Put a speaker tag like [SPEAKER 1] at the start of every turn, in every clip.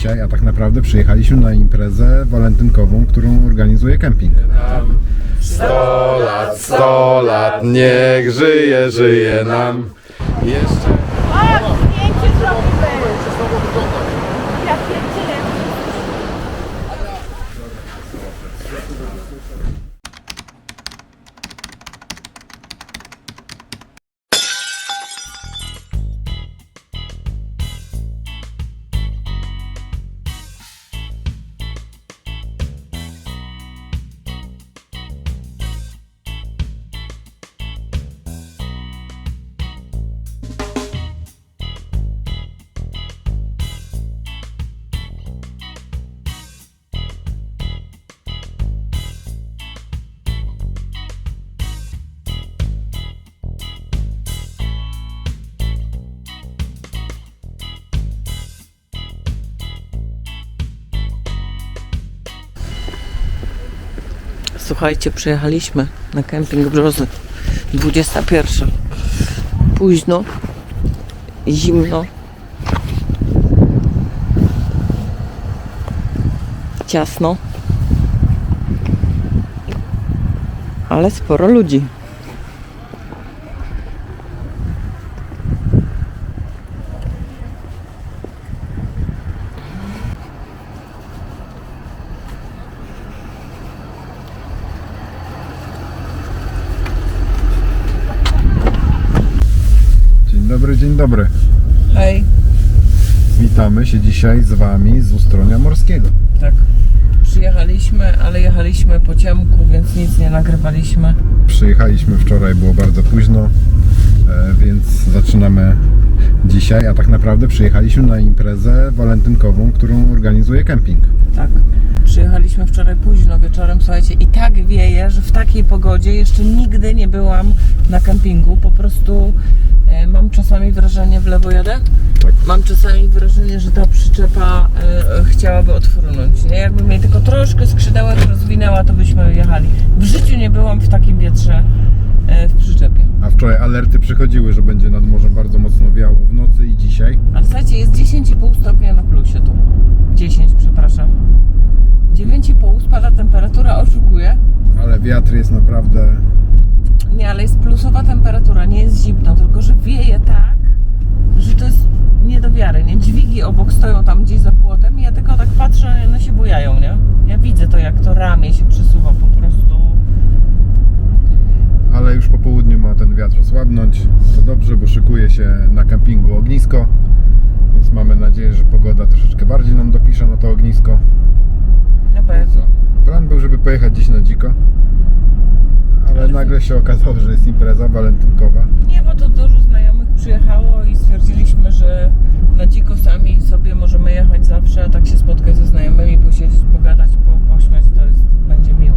[SPEAKER 1] dzisiaj, a tak naprawdę przyjechaliśmy na imprezę walentynkową, którą organizuje kemping.
[SPEAKER 2] Sto lat, sto lat, niech żyje, żyje nam. Jeszcze.
[SPEAKER 3] Słuchajcie, przyjechaliśmy na kemping Brzozy. 21. Późno, zimno. Ciasno. Ale sporo ludzi.
[SPEAKER 1] Dobry.
[SPEAKER 3] Hej.
[SPEAKER 1] Witamy się dzisiaj z Wami z Ustronia Morskiego.
[SPEAKER 3] Tak. Przyjechaliśmy, ale jechaliśmy po ciemku, więc nic nie nagrywaliśmy.
[SPEAKER 1] Przyjechaliśmy wczoraj, było bardzo późno, e, więc zaczynamy dzisiaj, a tak naprawdę przyjechaliśmy na imprezę walentynkową, którą organizuje kemping.
[SPEAKER 3] Tak. Przyjechaliśmy wczoraj późno wieczorem, słuchajcie, i tak wieje, że w takiej pogodzie jeszcze nigdy nie byłam na kempingu. Po prostu e, mam czasami wrażenie, w lewo jadę?
[SPEAKER 1] Tak.
[SPEAKER 3] Mam czasami wrażenie, że ta przyczepa e, chciałaby odfrunąć. Nie? Jakbym jej tylko troszkę skrzydełek rozwinęła, to byśmy jechali. W życiu nie byłam w takim wietrze e, w przyczepie.
[SPEAKER 1] A wczoraj alerty przychodziły, że będzie nad morzem bardzo mocno wiało w nocy i dzisiaj.
[SPEAKER 3] Ale słuchajcie, jest 10,5 stopnia na plusie tu. 10, przepraszam. 9,5 spada temperatura, oszukuję.
[SPEAKER 1] Ale wiatr jest naprawdę
[SPEAKER 3] Nie, ale jest plusowa temperatura, nie jest zimno, tylko że wieje tak, że to jest nie do wiary, nie? Dźwigi obok stoją tam gdzieś za płotem i ja tylko tak patrzę, one się bujają, nie? Ja widzę to, jak to ramię się przesuwa po prostu.
[SPEAKER 1] ale już po południu ma ten wiatr osłabnąć. To dobrze, bo szykuje się na kempingu ognisko, więc mamy nadzieję, że pogoda troszeczkę bardziej nam dopisze na to ognisko.
[SPEAKER 3] Na pewno.
[SPEAKER 1] Plan był, żeby pojechać gdzieś na dziko, ale nagle się okazało, że jest impreza walentynkowa.
[SPEAKER 3] Nie, bo to dużo znajomych przyjechało i stwierdziliśmy, że na dziko sami sobie możemy jechać zawsze, a tak się spotkać ze znajomymi, posiedzieć, pogadać, po, pośmiać, to jest, będzie miło.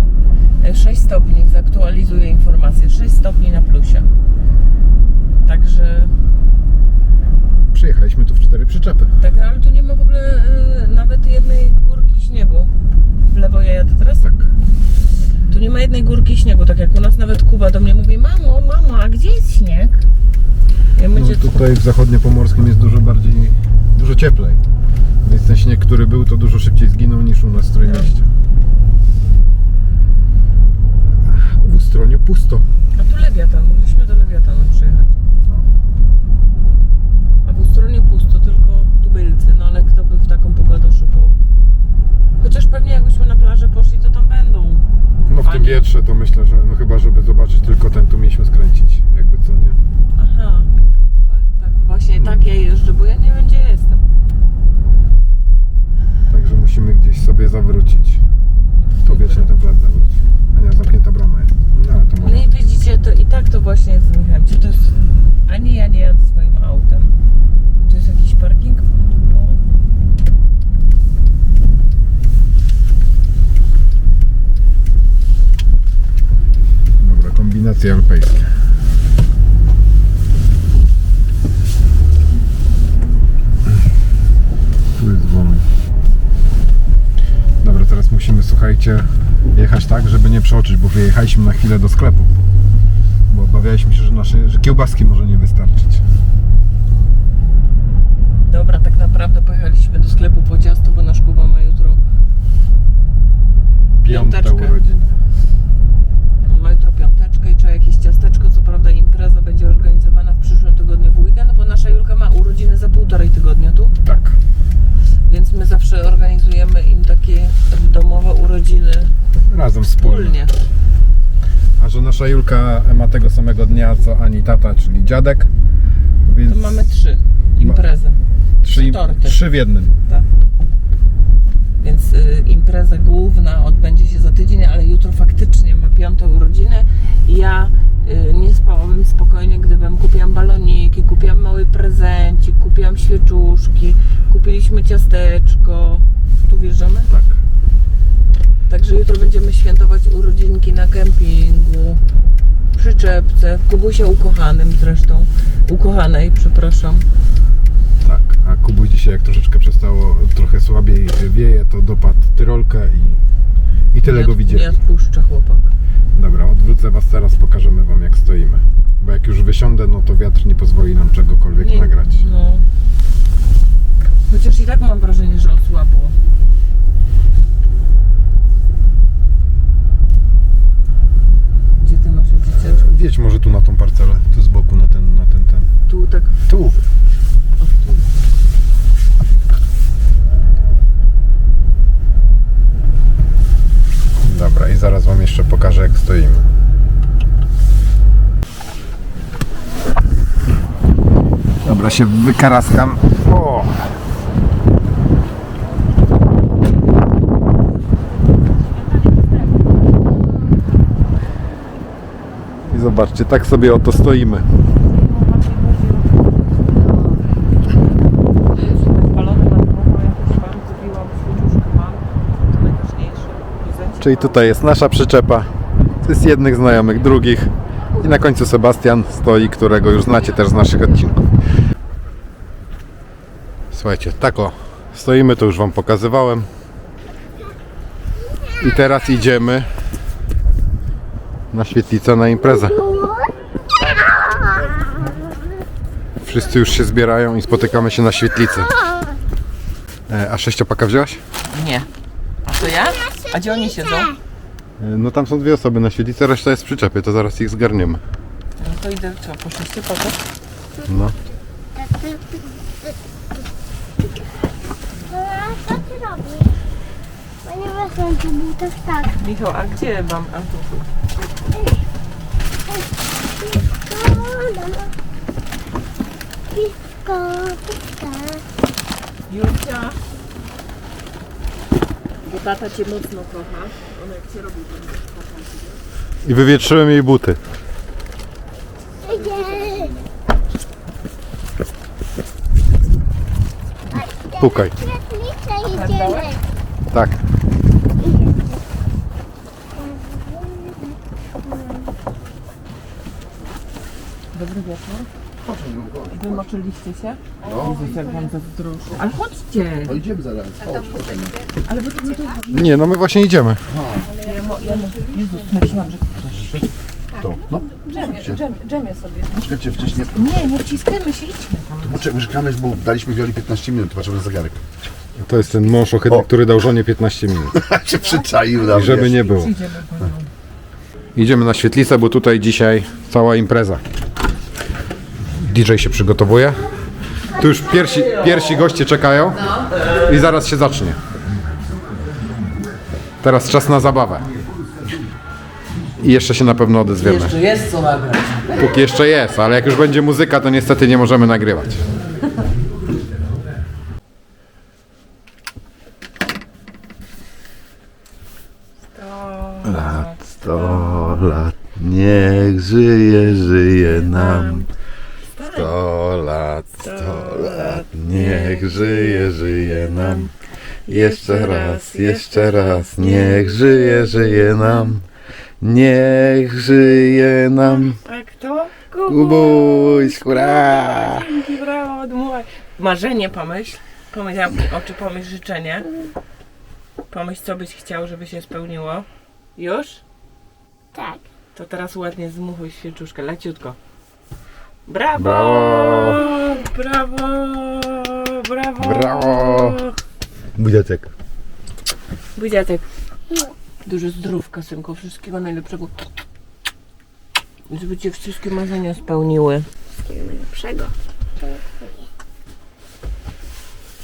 [SPEAKER 3] E, 6 stopni, zaktualizuję informację, 6 stopni na plusie. Także,
[SPEAKER 1] Przyjechaliśmy tu w cztery przyczepy.
[SPEAKER 3] tak, ale tu nie ma w ogóle e, nawet jednej górki śniegu. W lewo ja jadę teraz?
[SPEAKER 1] Tak.
[SPEAKER 3] Tu nie ma jednej górki śniegu, tak jak u nas nawet Kuba do mnie mówi, mamo, mamo, a gdzie jest śnieg? Ja
[SPEAKER 1] No, tutaj w zachodniopomorskim jest dużo bardziej, dużo cieplej. Więc ten śnieg, który był, to dużo szybciej zginął niż u nas w Trójmieście. W Ustroniu pusto.
[SPEAKER 3] A tu Lewiatan, mogliśmy do Lewiatanu przyjechać. A w Ustronie pusto, tylko tubylcy, no ale kto by w taką pogodę szukał? Chociaż pewnie jakbyśmy na plażę poszli, to tam będą.
[SPEAKER 1] No w tym
[SPEAKER 3] Fajnie.
[SPEAKER 1] wietrze to myślę, że no chyba, żeby zobaczyć tylko ten, tu mieliśmy skręcić. Jakby co nie.
[SPEAKER 3] Aha, tak, właśnie tak ja jeżdżę, bo ja nie wiem gdzie jestem.
[SPEAKER 1] Także musimy gdzieś sobie zawrócić. Tu wiecie, na ten plac zawróć. A nie, zamknięta brama jest. No ale to
[SPEAKER 3] No
[SPEAKER 1] może.
[SPEAKER 3] i widzicie, to i tak to właśnie jest z Michałem. Czy to jest... Ani ja nie jadę swoim autem. Tu jest jakiś parking? Bo...
[SPEAKER 1] Dobra, kombinacje europejskie. Tu jest wolny. Dobra, teraz musimy, słuchajcie, jechać tak, żeby nie przeoczyć, bo wyjechaliśmy na chwilę do sklepu. Bo obawialiśmy się, że nasze, że kiełbaski może nie wystarczyć.
[SPEAKER 3] Dobra, tak naprawdę pojechaliśmy do sklepu po ciasto, bo urodziny
[SPEAKER 1] Razem wspólnie.
[SPEAKER 3] wspólnie.
[SPEAKER 1] A że nasza Julka ma tego samego dnia co ani tata, czyli dziadek. Więc
[SPEAKER 3] To mamy trzy imprezy.
[SPEAKER 1] trzy,
[SPEAKER 3] torty.
[SPEAKER 1] trzy w jednym.
[SPEAKER 3] Tak. Więc y, impreza główna odbędzie się za tydzień, ale jutro faktycznie ma piąte urodziny i ja y, nie spałabym spokojnie, gdybym kupiłam baloniki, kupiłam mały prezencik, kupiłam świeczuszki, kupiliśmy ciasteczko. Tu wjeżdżamy?
[SPEAKER 1] Tak.
[SPEAKER 3] Także jutro będziemy świętować urodzinki na kempingu, przyczepce, w Kubusie ukochanym zresztą. Ukochanej, przepraszam.
[SPEAKER 1] Tak, a Kubuś dzisiaj jak troszeczkę przestało, trochę słabiej wieje, to dopadł tyrolkę i, i tyle go widzieli.
[SPEAKER 3] odpuszcza chłopak.
[SPEAKER 1] Dobra, odwrócę Was teraz, pokażemy Wam jak stoimy. Bo jak już wysiądę, no to wiatr nie pozwoli nam czegokolwiek
[SPEAKER 3] Nie,
[SPEAKER 1] nagrać.
[SPEAKER 3] No. Chociaż i tak mam wrażenie, że osłabło. Nasze dzieciaczki?
[SPEAKER 1] Wiedź może tu na tą parcelę, tu z boku na ten, na ten, ten.
[SPEAKER 3] Tu tak.
[SPEAKER 1] Tu.
[SPEAKER 3] O, tu.
[SPEAKER 1] Dobra, i zaraz Wam jeszcze pokażę jak stoimy. Dobra, się wykaraskam. O! I zobaczcie, tak sobie oto stoimy. Czyli tutaj jest nasza przyczepa. To jest jednych znajomych, drugich. I na końcu Sebastian stoi, którego już znacie też z naszych odcinków. Słuchajcie, tak o, stoimy, to już Wam pokazywałem. I teraz idziemy na świetlicę, na imprezę. Wszyscy już się zbierają i spotykamy się na świetlicy. E, A sześciopaka wziąłeś?
[SPEAKER 3] Nie. A to ja? A gdzie oni siedzą?
[SPEAKER 1] No tam są dwie osoby na świetlicy, reszta jest w przyczepie, to zaraz ich zgarniemy.
[SPEAKER 3] No to idę, co, po sześciu potem?
[SPEAKER 1] No.
[SPEAKER 4] A co ty robisz? Ponieważ on tu był też tak.
[SPEAKER 3] Michał, a gdzie mam a tu?
[SPEAKER 4] Pisko, piska.
[SPEAKER 3] Julcia. Bo tata cię mocno kocha. On jak cię robi, to będzie kochał cię.
[SPEAKER 1] I wywietrzyłem jej buty.
[SPEAKER 4] Idzie.
[SPEAKER 1] Pukaj.
[SPEAKER 4] Świetlice idziemy.
[SPEAKER 1] Tak.
[SPEAKER 3] Dobry wieczór. Wymoczyliście się? No. Jezus, jak wam zazdroszczę. Ale chodźcie!
[SPEAKER 2] No idziemy zaraz.
[SPEAKER 3] Ale wy tu, tu,
[SPEAKER 1] Nie, no my właśnie idziemy.
[SPEAKER 3] ja, mo, ja mo, Jezus, myślałam, że...
[SPEAKER 2] To, no.
[SPEAKER 3] Dżemie, dżemie, dżemie sobie.
[SPEAKER 2] Czekajcie wcześniej.
[SPEAKER 3] Nie, nie wciskajmy się, idźmy tam.
[SPEAKER 2] Poczekaj, czekamy, bo daliśmy Wioli 15 minut, patrzymy na zegarek.
[SPEAKER 1] To jest ten mąż ohydny,
[SPEAKER 2] O.
[SPEAKER 1] który dał żonie 15 minut.
[SPEAKER 2] się przyczaił na
[SPEAKER 1] I żeby
[SPEAKER 2] mnie.
[SPEAKER 1] nie było.
[SPEAKER 3] Idziemy po nią.
[SPEAKER 1] Idziemy na świetlicę, bo tutaj dzisiaj cała impreza. DJ się przygotowuje. Tu już pierwsi, pierwsi goście czekają i zaraz się zacznie. Teraz czas na zabawę. I jeszcze się na pewno odezwiemy.
[SPEAKER 3] Jeszcze jest co nagrać.
[SPEAKER 1] Póki jeszcze jest, ale jak już będzie muzyka, to niestety nie możemy nagrywać.
[SPEAKER 2] Lat, sto lat, niech żyje, żyje nam. Sto lat, sto lat, niech żyje, żyje nam. Jeszcze raz, jeszcze raz, niech żyje, żyje nam. Niech żyje nam.
[SPEAKER 3] A kto?
[SPEAKER 2] Kubuś, hurra!
[SPEAKER 3] Dzięki, brawo, odmuchaj. Marzenie pomyśl. Pomyśl, oczy pomyśl życzenie. Pomyśl, co byś chciał, żeby się spełniło. Już?
[SPEAKER 4] Tak.
[SPEAKER 3] To teraz ładnie zmuchuj świeczuszkę, leciutko. Brawo!
[SPEAKER 1] Brawo!
[SPEAKER 3] Brawo! Brawo!
[SPEAKER 1] Brawo! Budziatek.
[SPEAKER 3] Buziatek. Dużo zdrówka, synku. Wszystkiego najlepszego. Żeby cię wszystkie marzenia spełniły.
[SPEAKER 4] Wszystkiego najlepszego.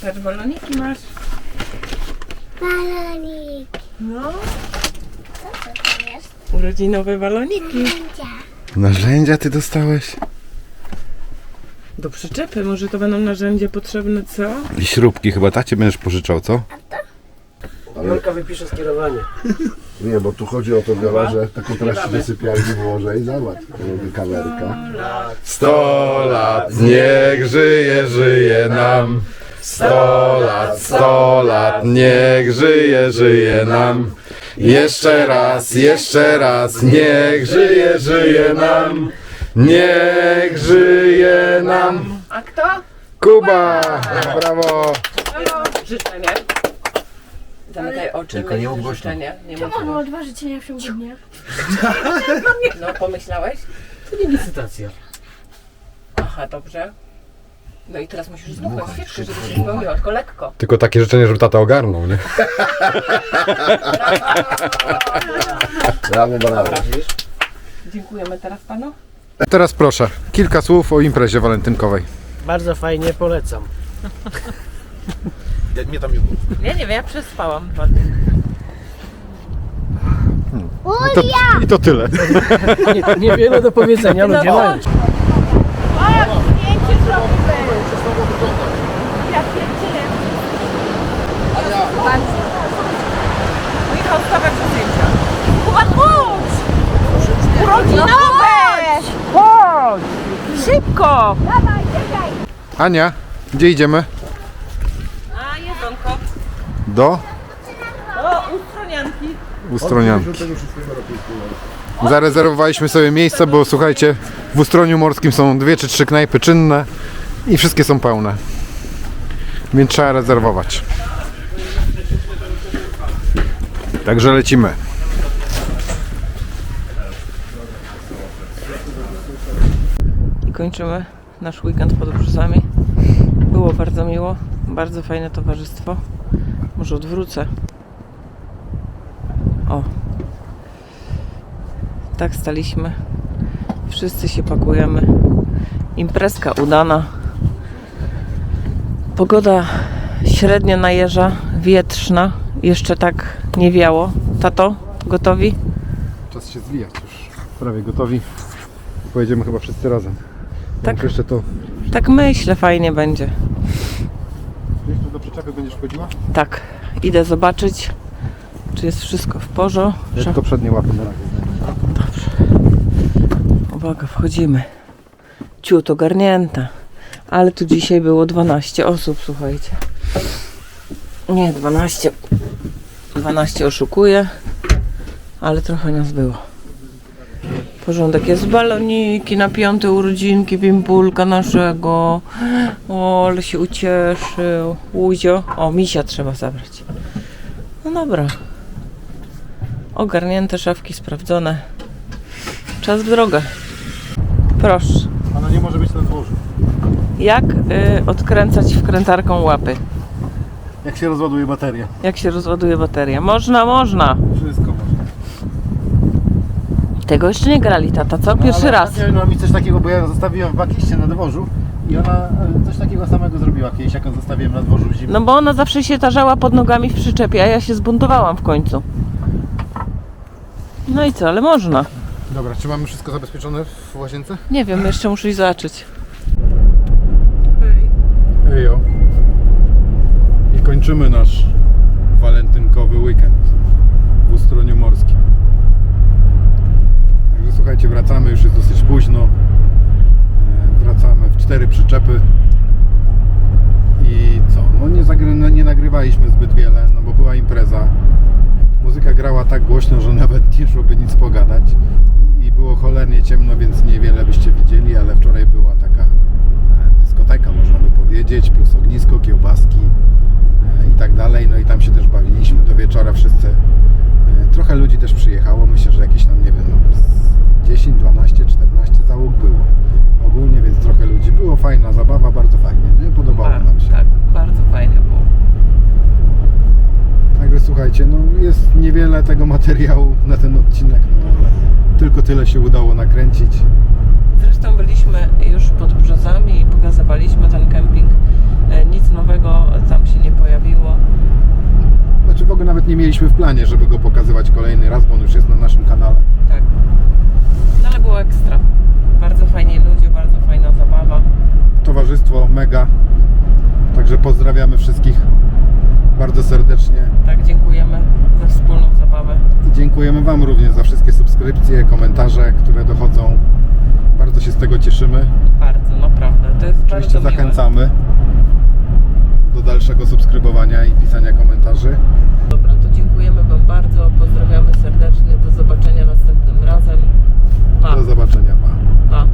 [SPEAKER 3] Patrz, baloniki masz.
[SPEAKER 4] Balonik.
[SPEAKER 3] No,
[SPEAKER 4] Co to jest?
[SPEAKER 3] urodzinowe baloniki.
[SPEAKER 2] Narzędzia ty dostałeś?
[SPEAKER 3] Do przyczepy, może to będą narzędzia potrzebne, co?
[SPEAKER 2] I śrubki chyba tacie będziesz pożyczał, co?
[SPEAKER 5] Jolka wypisze skierowanie.
[SPEAKER 2] Nie, bo tu chodzi o to, że taką treść do sypialni włożę i zobacz, robi kamerka.
[SPEAKER 1] Sto lat, niech żyje, żyje nam. Sto lat, sto lat, niech żyje, żyje nam. Jeszcze raz, jeszcze raz, niech żyje, żyje nam. Niech żyje nam.
[SPEAKER 3] A kto?
[SPEAKER 1] Kuba! Brawo!
[SPEAKER 3] Życzenie. Zamykaj oczy.
[SPEAKER 5] Tylko nie mów głośno.
[SPEAKER 3] życzenie. Nie mów
[SPEAKER 6] Mam
[SPEAKER 3] głośno.
[SPEAKER 6] dwa życzenia w ciągu dnia.
[SPEAKER 3] No, pomyślałeś?
[SPEAKER 5] To nie licytacja.
[SPEAKER 3] Aha, dobrze. No i teraz musisz zdmuchnąć świeczkę, żeby się spełniło, tylko lekko.
[SPEAKER 1] Tylko takie życzenie, żeby tata ogarnął, nie?
[SPEAKER 2] Brawo, brawo.
[SPEAKER 3] Dziękujemy teraz panu.
[SPEAKER 1] Teraz proszę, kilka słów o imprezie walentynkowej.
[SPEAKER 5] Bardzo fajnie, polecam.
[SPEAKER 2] Mnie tam nie było.
[SPEAKER 3] Ja nie wiem, ja przespałam dwa dni.
[SPEAKER 1] I to, i to tyle.
[SPEAKER 5] Nie, niewiele do powiedzenia, ludzie mają.
[SPEAKER 6] O, zdjęcie zrobimy. Ja pierdzielę.
[SPEAKER 3] Zdjęcia.
[SPEAKER 6] Urodzinowe!
[SPEAKER 3] Szybko!
[SPEAKER 6] Dawaj, czekaj.
[SPEAKER 1] Ania, gdzie idziemy?
[SPEAKER 3] A, jedzonko.
[SPEAKER 1] Do
[SPEAKER 3] O, ustronianki.
[SPEAKER 1] Ustronianki. Zarezerwowaliśmy sobie miejsce, bo słuchajcie, w Ustroniu Morskim są dwie czy trzy knajpy czynne i wszystkie są pełne. Więc trzeba rezerwować. Także lecimy.
[SPEAKER 3] Kończymy nasz weekend pod brzozami. Było bardzo miło, bardzo fajne towarzystwo. Może odwrócę. O. Tak staliśmy. Wszyscy się pakujemy. Imprezka udana. Pogoda średnio najeża, wietrzna. Jeszcze tak nie wiało. Tato, gotowi?
[SPEAKER 1] Czas się zwijać już. Prawie gotowi. Pojedziemy chyba wszyscy razem.
[SPEAKER 3] Tak.
[SPEAKER 1] Jeszcze to.
[SPEAKER 3] Tak myślę, fajnie będzie.
[SPEAKER 1] Jeszcze do przyczepy będziesz wchodziła?
[SPEAKER 3] Tak, idę zobaczyć, czy jest wszystko w porządku.
[SPEAKER 1] Tylko przednie łapy na razie.
[SPEAKER 3] Uwaga, wchodzimy. Ciut ogarnięta. Ale tu dzisiaj było 12 osób, słuchajcie. Nie, 12. 12 oszukuje, ale trochę nas było. Porządek jest baloniki na piąte urodzinki Pimpulka naszego. O, ale się ucieszył. Łuzio. O, misia trzeba zabrać. No dobra. Ogarnięte szafki sprawdzone. Czas w drogę. Proszę.
[SPEAKER 1] Ona nie może być na dworzu.
[SPEAKER 3] Jak y, odkręcać wkrętarką łapy?
[SPEAKER 1] Jak się rozładuje bateria.
[SPEAKER 3] Jak się rozładuje bateria? Można, można. Tego jeszcze nie grali, tata, co? Pierwszy raz.
[SPEAKER 7] No mi coś takiego, bo ja zostawiłem w bakiście na dworzu i ona e, coś takiego samego zrobiła kiedyś, jak ją zostawiłem na dworzu w zimie.
[SPEAKER 3] No bo ona zawsze się tarzała pod nogami w przyczepie, a ja się zbuntowałam w końcu. No i co, ale można.
[SPEAKER 1] Dobra, czy mamy wszystko zabezpieczone w łazience?
[SPEAKER 3] Nie wiem, jeszcze muszę iść zobaczyć.
[SPEAKER 1] Ejo. I kończymy nasz walentynkowy weekend w Ustroniu Morskim. Słuchajcie, wracamy, już jest dosyć późno. E, Wracamy w cztery przyczepy. I co? No nie, zagry- nie nagrywaliśmy zbyt wiele, no bo była impreza. Muzyka grała tak głośno, że nawet nie szłoby nic pogadać. I było cholernie ciemno, więc niewiele byście widzieli, ale wczoraj była taka e, dyskoteka, można by powiedzieć, plus ognisko, kiełbaski e, i tak dalej. No i tam się też bawiliśmy do wieczora wszyscy. Trochę ludzi też przyjechało, myślę, że jakieś tam, nie wiem, 10, 12, 14 załóg było. Ogólnie, więc trochę ludzi było. Fajna zabawa, bardzo fajnie, nie? Podobało nam się.
[SPEAKER 3] Tak, bardzo fajnie było.
[SPEAKER 1] Także słuchajcie, no jest niewiele tego materiału na ten odcinek, no ale tylko tyle się udało nakręcić.
[SPEAKER 3] Zresztą byliśmy już pod brzozami i pokazywaliśmy ten kemping. E, Nic nowego tam się nie pojawiło.
[SPEAKER 1] Znaczy w ogóle nawet nie mieliśmy w planie żeby go pokazywać kolejny raz, bo on już jest na naszym kanale.
[SPEAKER 3] Tak. No ale było ekstra. Bardzo fajnie ludzie, bardzo fajna zabawa.
[SPEAKER 1] Towarzystwo mega. Także pozdrawiamy wszystkich bardzo serdecznie.
[SPEAKER 3] Tak, dziękujemy za wspólną zabawę.
[SPEAKER 1] I dziękujemy Wam również za wszystkie subskrypcje, komentarze, które dochodzą. Bardzo się z tego cieszymy.
[SPEAKER 3] Bardzo, naprawdę. To jest Oczywiście bardzo zachęcamy
[SPEAKER 1] miłe. do dalszego subskrybowania i pisania komentarzy.
[SPEAKER 3] Dobra, to dziękujemy Wam bardzo. Pozdrawiamy serdecznie. Do zobaczenia następnym razem. Pa. Do
[SPEAKER 1] zobaczenia, pa.
[SPEAKER 3] pa.